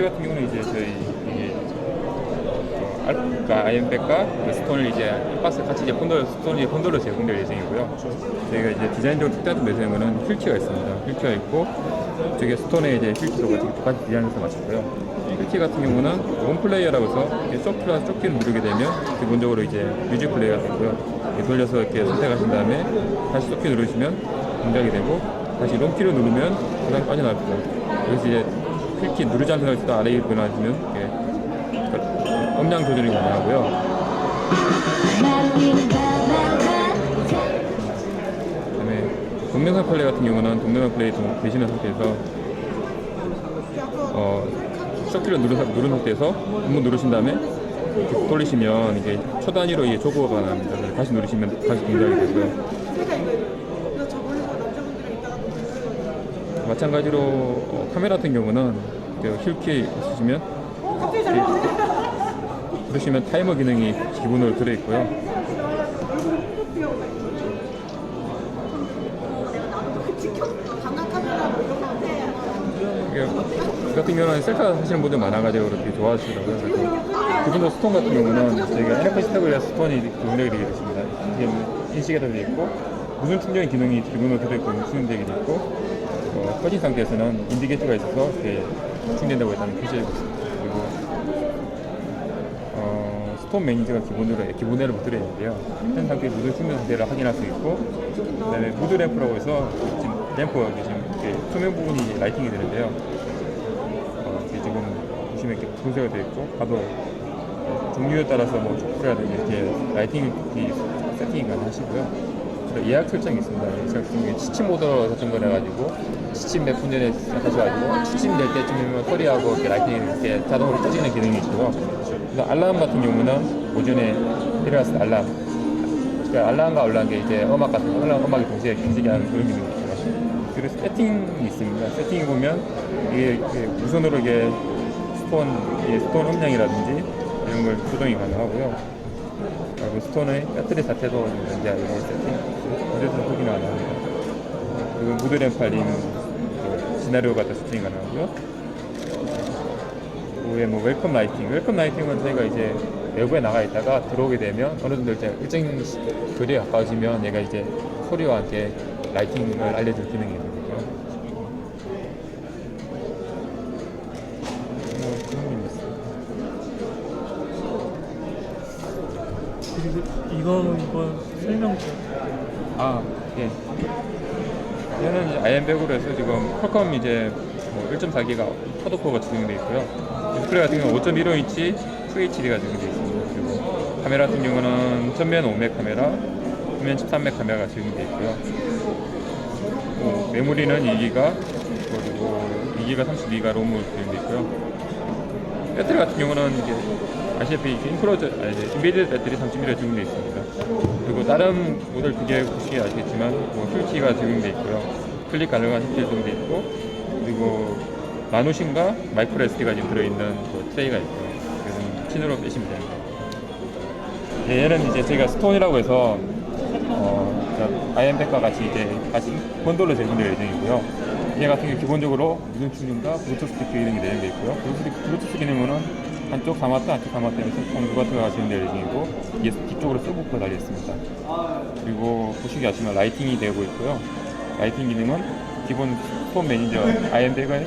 벨트 같은 경우는 이제 저희 이게 어, 알까 아이엠백과 그 스톤을 이제 박스 같이 이제 본돌 스톤이 본돌로 제공될 예정이고요. 저희가 이제 디자인적으로 특별한 매수한 거는 휠티가 있습니다. 휠티가 있고 저게 스톤에 이제 지금 똑같이 디자인해서 맞췄고요. 휠티 같은 경우는 원 플레이어라고 해서 쇼플러스 조끼를 누르게 되면 기본적으로 이제 뮤직 플레이어가 되고요. 돌려서 이렇게 선택하신 다음에 다시 쇼키 누르시면 동작이 되고 다시 롱키를 누르면 그다음 빠져나갑니다. 그래서 이제 휠키 누르지 않는 상태에서 아래로 변화하시면 이렇게 그 음량 조절이 가능하고요. 그다음에 동영상 플레이 같은 경우는 동영상 플레이 동- 되시는 상태에서 어, 쇼키를 누른, 사- 누른 상태에서 한번 누르신 다음에 돌리시면 이게 초 단위로 이게 조그가 가능합니다. 다시 누르시면 다시 동작이 되고요. 마찬가지로 어, 카메라 같은 경우는 그 휠키 있으시면 누르시면 타이머 기능이 기본으로 들어있고요. 그 같은 경우는 셀카 하시는 분들 많아가지고 그렇게 좋아하시더라고요. 기본적으로 스톤 같은 경우는 저희가 태블릿 스톤이 동작이 되게 됐습니다. 이게 인식이 되어 있고 무선 충전 기능이 기본으로 들어있고 충전되게 되어 있고 어, 꺼진 상태에서는 인디게이터가 있어서 이렇게 충전되고 있다는 표시가 있습니다. 그리고 어, 스톤 매니저가 기본으로 기본으로 들어 있는데요. 현 상태의 무드 충전 상태를 확인할 수 있고, 그다음에 무드 램프라고 해서 지금 램프가 이렇게 지금 이렇게 투명 부분이 라이팅이 되는데요. 어, 이게 지금 보시면 이렇게 분쇄가 되어 있고, 봐도 종류에 따라서 뭐 촛불이라든지 이렇게 라이팅 이 세팅이 가능하시고요. 그리고 예약 설정이 있습니다. 예약 설정이 취침 모드로 설정을 해가지고 취침 몇 분 전에 하셔가지고 취침 될 때쯤이면 소리하고 이렇게 라이팅이 이렇게 자동으로 꺼지는 기능이 있고요. 그래서 알람 같은 경우는 오전에 일어났을 때 알람. 그러니까 알람과 올라간 게 이제 음악 같은 거, 알람 음악이 동시에 켜지게 하는 그런 기능이 있고요. 그래서 세팅이 있습니다. 세팅이 보면 이게, 이게 무선으로 이게 스톤, 스톤 음량이라든지 이런 걸 조정이 가능하고요. 그리고 스톤의 배터리 자체도 이제 이런 세팅, 무대에서 확인이 가능합니다. 그리고 무드 알림, 그 시나리오 같은 세팅이 가능하고요. 후에 뭐 웰컴 라이팅, 웰컴 라이팅은 저희가 이제 외부에 나가 있다가 들어오게 되면 어느 정도 이제 일정 시- 거리에 가까워지면 얘가 이제 소리와 함께 라이팅을 알려줄 기능이 있는 거고요. 뭐 그런 게 있습니다. 그리고 이거 이거 설명 좀. 아, 예. 얘는 이제 IM100으로 해서 지금 퀄컴 이제 뭐 1.4기가 쿼드코어가 적용되어 있고요. 디스플레이 같은 경우는 5.15인치 FHD가 적용되어 있습니다. 그리고 카메라 같은 경우는 전면 5맥 카메라, 후면 13맥 카메라가 적용되어 있고요. 뭐 메모리는 2기가, 그리고 2기가 32기가 롬으로 적용되어 있고요. 배터리 같은 경우는 이게 아시다시피 인프로저 아니 이제 인베디드 배터리 3.1에 적용되어 있습니다. 그리고 다른 모델 두 개 보시기 아시겠지만 뭐 휠키가 적용되어 있고요. 클릭 가능한 휠키 적용되어 있고 그리고 나노신과 마이크로 SD가 지금 들어있는 그 트레이가 있고요. 그래서 친으로 빼시면 됩니다. 네, 얘는 이제 저희가 스톤이라고 해서 어, 아이엠백과 같이 이제 같이 번돌로 제공될 예정이고요. 얘 같은 경우 기본적으로 무선 충전과 블루투스 기능이 내장되어 있고요. 블루투스 기능은 한쪽 4마트, 한쪽 4마트에서 총 누가트가 진행될 예정이고 이게 뒤쪽으로 서브가 달려 있습니다. 그리고 보시기 아시면 라이팅이 되고 있고요. 라이팅 기능은 기본 스톤 매니저, 아이엠백의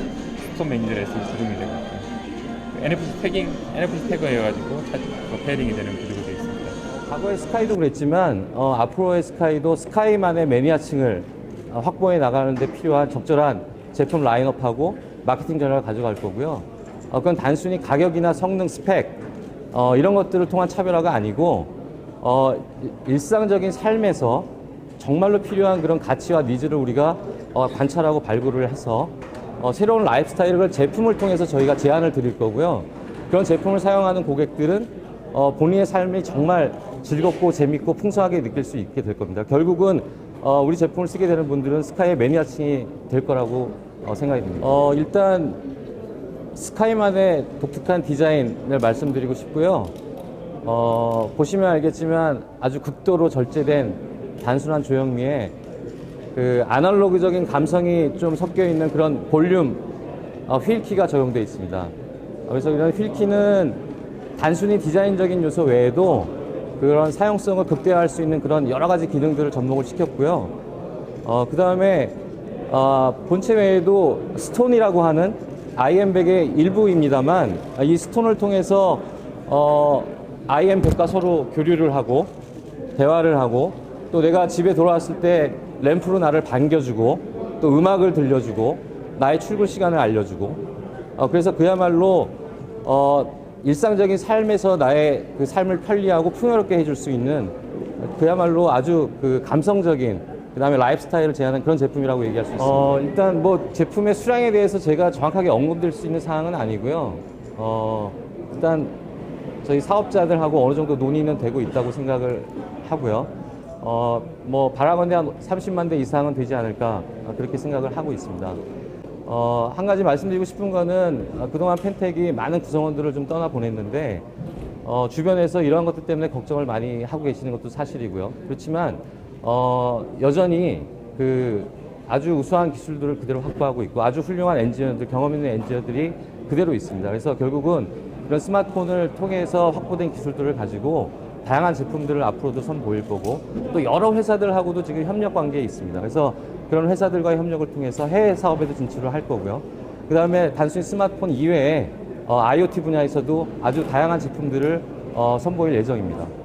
스톤 매니저에서 적용이 되고 있고요. NFC 태깅, NFC 태그 해가지고 차- 뭐 페어링이 되는 구조가 되어 있습니다. 과거의 스카이도 그랬지만 어, 앞으로의 스카이도 스카이만의 매니아층을 어, 확보해 나가는 데 필요한 적절한 제품 라인업하고 마케팅 전략을 가져갈 거고요. 어, 그건 단순히 가격이나 성능 스펙 어, 이런 것들을 통한 차별화가 아니고 어, 일- 일상적인 삶에서 정말로 필요한 그런 가치와 니즈를 우리가 어, 관찰하고 발굴을 해서 어, 새로운 라이프 스타일을 제품을 통해서 저희가 제안을 드릴 거고요. 그런 제품을 사용하는 고객들은 어, 본인의 삶이 정말 즐겁고 재밌고 풍성하게 느낄 수 있게 될 겁니다. 결국은 어, 우리 제품을 쓰게 되는 분들은 스카이의 매니아층이 될 거라고 어, 생각이 듭니다. 어, 일단 스카이만의 독특한 디자인을 말씀드리고 싶고요. 어, 보시면 알겠지만 아주 극도로 절제된 단순한 조형미에 그 아날로그적인 감성이 좀 섞여 있는 그런 볼륨 어, 휠키가 적용되어 있습니다. 그래서 이런 휠키는 단순히 디자인적인 요소 외에도 그런 사용성을 극대화할 수 있는 그런 여러 가지 기능들을 접목을 시켰고요. 어, 그 다음에 어, 본체 외에도 스톤이라고 하는 IM백의 일부입니다만 이 스톤을 통해서 어, IM백과 서로 교류를 하고 대화를 하고 또 내가 집에 돌아왔을 때 램프로 나를 반겨주고 또 음악을 들려주고 나의 출근 시간을 알려주고 어, 그래서 그야말로 어, 일상적인 삶에서 나의 그 삶을 편리하고 풍요롭게 해줄 수 있는 그야말로 아주 그 감성적인 그 다음에 라이프스타일을 제하는 그런 제품이라고 얘기할 수 있습니다. 어, 일단 뭐 제품의 수량에 대해서 제가 정확하게 언급될 수 있는 사항은 아니고요. 어, 일단 저희 사업자들하고 어느 정도 논의는 되고 있다고 생각을 하고요. 어, 뭐 바라건대 한 30만 대 이상은 되지 않을까 어, 그렇게 생각을 하고 있습니다. 어, 한 가지 말씀드리고 싶은 거는 어, 그동안 펜텍이 많은 구성원들을 좀 떠나 보냈는데 어, 주변에서 이러한 것들 때문에 걱정을 많이 하고 계시는 것도 사실이고요. 그렇지만 어, 여전히 그 아주 우수한 기술들을 그대로 확보하고 있고 아주 훌륭한 엔지니어들, 경험 있는 엔지니어들이 그대로 있습니다. 그래서 결국은 이런 스마트폰을 통해서 확보된 기술들을 가지고 다양한 제품들을 앞으로도 선보일 거고 또 여러 회사들하고도 지금 협력 관계에 있습니다. 그래서 그런 회사들과의 협력을 통해서 해외 사업에도 진출을 할 거고요. 그 다음에 단순히 스마트폰 이외에 어, IoT 분야에서도 아주 다양한 제품들을 어, 선보일 예정입니다.